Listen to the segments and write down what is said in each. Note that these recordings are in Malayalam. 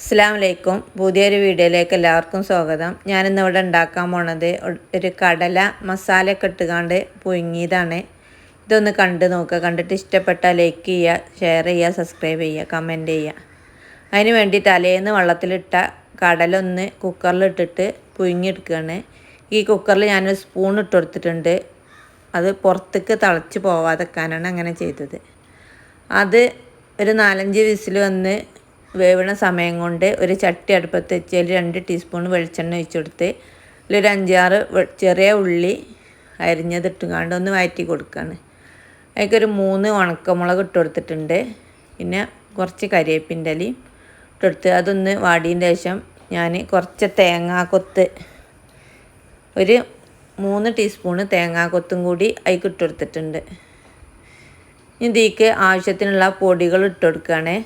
അസ്സാം വലൈക്കും പുതിയൊരു വീഡിയോയിലേക്ക് എല്ലാവർക്കും സ്വാഗതം. ഞാനിന്നിവിടെ ഉണ്ടാക്കാൻ പോണത് ഒരു കടല മസാലയൊക്കെ ഇട്ടുകാണ്ട് പുഴുങ്ങിയതാണ്. ഇതൊന്ന് കണ്ട് നോക്കുക. കണ്ടിട്ട് ഇഷ്ടപ്പെട്ടാൽ ലൈക്ക് ചെയ്യുക ഷെയർ ചെയ്യുക സബ്സ്ക്രൈബ് ചെയ്യുക കമന്റ് ചെയ്യുക. അതിന് വേണ്ടി തലേന്ന് വെള്ളത്തിലിട്ട കടലൊന്ന് കുക്കറിലിട്ടിട്ട് പുഴുങ്ങിയെടുക്കുകയാണ്. ഈ കുക്കറിൽ ഞാനൊരു സ്പൂൺ ഇട്ട് കൊടുത്തിട്ടുണ്ട്. അത് പുറത്തേക്ക് തിളച്ച് പോവാതെക്കാനാണ് അങ്ങനെ ചെയ്തത്. അത് ഒരു നാലഞ്ച് വിസിൽ വന്ന് വേവണ സമയം കൊണ്ട് ഒരു ചട്ടി അടുപ്പത്ത് വെച്ച് രണ്ട് ടീസ്പൂൺ വെളിച്ചെണ്ണ ഒഴിച്ചു കൊടുത്ത് അതിലൊരു അഞ്ചാറ് ചെറിയ ഉള്ളി അരിഞ്ഞതിട്ടുകാണ്ട് ഒന്ന് വഴറ്റി കൊടുക്കുകയാണ് അതിലേക്കൊരു മൂന്ന് ഉണക്കമുളക് ഇട്ട് കൊടുത്തിട്ടുണ്ട്. പിന്നെ കുറച്ച് കരിവേപ്പിന്റെ ഇലയും ഇട്ടെടുത്ത് അതൊന്ന് വാടിയതിന്റെ ശേഷം ഞാൻ കുറച്ച് തേങ്ങാക്കൊത്ത് ഒരു മൂന്ന് ടീസ്പൂണ് തേങ്ങാക്കൊത്തും കൂടി അതിൽ ഇട്ട് കൊടുത്തിട്ടുണ്ട്. ഇതിക്ക് ആവശ്യത്തിനുള്ള പൊടികൾ ഇട്ട് കൊടുക്കുകയാണേ.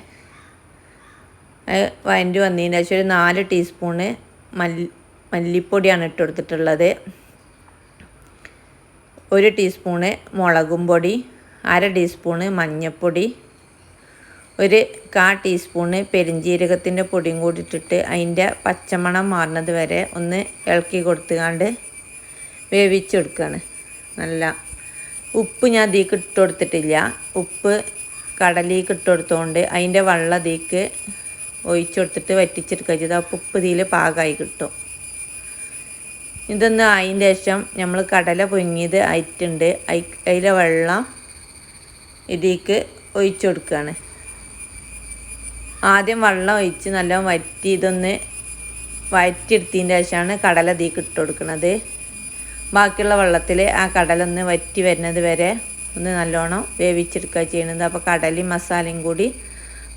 വഴണ്ടി വന്നതിന് ശേഷം ഒരു നാല് ടീസ്പൂണ് മല്ലി മല്ലിപ്പൊടിയാണ് ഇട്ട് കൊടുത്തിട്ടുള്ളത്. ഒരു ടീസ്പൂണ് മുളകും പൊടി അര ടീസ്പൂണ് മഞ്ഞൾപ്പൊടി ഒരു കാ ടീസ്പൂണ് പെരിഞ്ജീരകത്തിന്റെ പൊടിയും കൂടി ഇട്ടിട്ട് അതിന്റെ പച്ചമണം മാറുന്നത് വരെ ഒന്ന് ഇളക്കി കൊടുത്തുകൊണ്ട് വേവിച്ചെടുക്കുകയാണ് നല്ല ഉപ്പ് ഞാൻ അധികം ഇട്ട് കൊടുത്തിട്ടില്ല. ഉപ്പ് കടലിക്ക് ഇട്ട് കൊടുത്തുകൊണ്ട് അതിന്റെ വെള്ളം അതിലേക്ക് ഒഴിച്ചു കൊടുത്തിട്ട് വറ്റിച്ചെടുക്കുക. ചെയ്ത് ആ ഉപ്പ് പാകമായി കിട്ടും. ഇതൊന്ന് അതിന്റെ ശേഷം നമ്മൾ കടല പൊങ്ങിയത് ആയിട്ടുണ്ട്. അതിലെ വെള്ളം ഇതിലേക്ക് ഒഴിച്ചു കൊടുക്കുകയാണ് ആദ്യം വെള്ളം ഒഴിച്ച് നല്ല വറ്റി ഇതൊന്ന് വറ്റിയെടുത്തതിന്റെ ശേഷമാണ് കടല ഇതിലേക്ക് ഇട്ട് കൊടുക്കുന്നത്. ബാക്കിയുള്ള വെള്ളത്തിൽ ആ കടലൊന്ന് വറ്റി വരുന്നത് വരെ ഒന്ന് നല്ലോണം വേവിച്ചെടുക്കുക ചെയ്യുന്നത്. അപ്പോൾ കടലയും മസാലയും കൂടി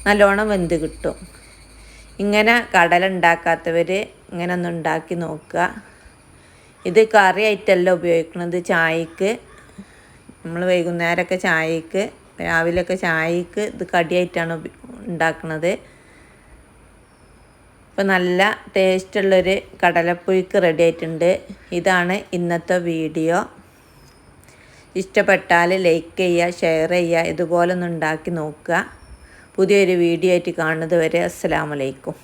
നല്ലോണം വെന്ത് കിട്ടും. ഇങ്ങനെ കടല ഉണ്ടാക്കാത്തവർ ഇങ്ങനെ ഒന്ന് ഉണ്ടാക്കി നോക്കുക. ഇത് കറി ആയിട്ടല്ല ഉപയോഗിക്കുന്നത് ചായക്ക്. നമ്മൾ വൈകുന്നേരമൊക്കെ ചായക്ക് രാവിലെയൊക്കെ ചായക്ക് ഇത് കടിയായിട്ടാണ് ഉണ്ടാക്കുന്നത്. ഇപ്പം നല്ല ടേസ്റ്റുള്ളൊരു കടലപ്പുഴുക്ക് റെഡി ആയിട്ടുണ്ട്. ഇതാണ് ഇന്നത്തെ വീഡിയോ. ഇഷ്ടപ്പെട്ടാൽ ലൈക്ക് ചെയ്യുക ഷെയർ ചെയ്യുക ഇതുപോലെ ഒന്ന് ഉണ്ടാക്കി നോക്കുക. പുതിയൊരു വീഡിയോ ആയിട്ട് കാണുന്നത് വരെ അസ്സാമലൈക്കും